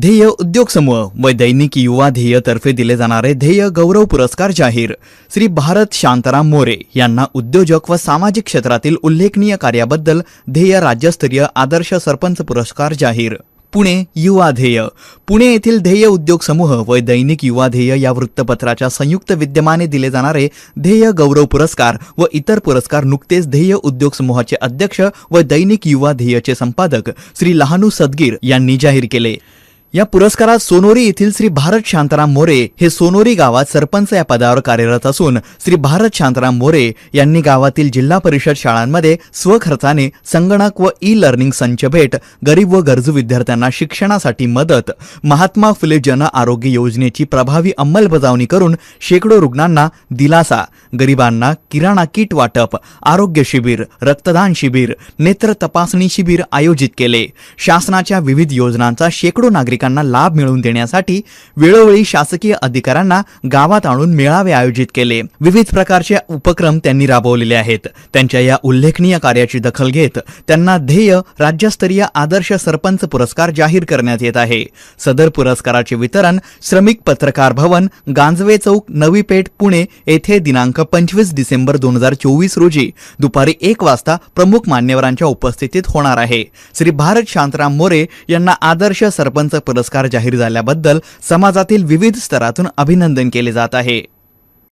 ध्येय उद्योग समूह व दैनिक युवा ध्येयतर्फे दिले जाणारे ध्येय गौरव पुरस्कार जाहीर. श्री भारत शांताराम मोरे यांना उद्योजक व सामाजिक क्षेत्रातील उल्लेखनीय कार्याबद्दल ध्येय राज्यस्तरीय आदर्श सरपंच पुरस्कार जाहीर. पुणे युवा ध्येय. पुणे येथील ध्येय उद्योग समूह व दैनिक युवा ध्येय या वृत्तपत्राच्या संयुक्त विद्यमाने दिले जाणारे ध्येय गौरव पुरस्कार व इतर पुरस्कार नुकतेच ध्येय उद्योग समूहाचे अध्यक्ष व दैनिक युवा ध्येयचे संपादक श्री लहानू सदगीर यांनी जाहीर केले. या पुरस्कारात सोनोरी येथील श्री भारत शांताराम मोरे हे सोनोरी गावात सरपंच या पदावर कार्यरत असून श्री भारत शांताराम मोरे यांनी गावातील जिल्हा परिषद शाळांमध्ये स्वखर्चाने संगणक व ई लर्निंग संच भेट गरीब व गरजू विद्यार्थ्यांना शिक्षणासाठी मदत महात्मा फुले जन आरोग्य योजनेची प्रभावी अंमलबजावणी करून शेकडो रुग्णांना दिलासा गरिबांना किराणा किट वाटप आरोग्य शिबिर रक्तदान शिबिर नेत्र तपासणी शिबिर आयोजित केले. शासनाच्या विविध योजनांचा शेकडो नागरिक नागरिकांना लाभ मिळवून देण्यासाठी वेळोवेळी शासकीय अधिकाऱ्यांना गावात आणून मेळावे आयोजित केले. विविध प्रकारचे उपक्रम त्यांनी राबवलेले आहेत. त्यांच्या या उल्लेखनीय कार्याची दखल घेत त्यांना ध्येय राज्यस्तरीय आदर्श सरपंच पुरस्कार जाहीर करण्यात येत आहे. सदर पुरस्काराचे वितरण श्रमिक पत्रकार भवन गांजवे चौक नवी पेठ पुणे येथे दिनांक पंचवीस डिसेंबर दोन हजार चोवीस रोजी दुपारी एक वाजता प्रमुख मान्यवरांच्या उपस्थितीत होणार आहे. श्री भारत शांतराम मोरे यांना आदर्श सरपंच पुरस्कार जाहीर झाल्याबद्दल समाजातील विविध स्तरातून अभिनंदन केले जात आहे.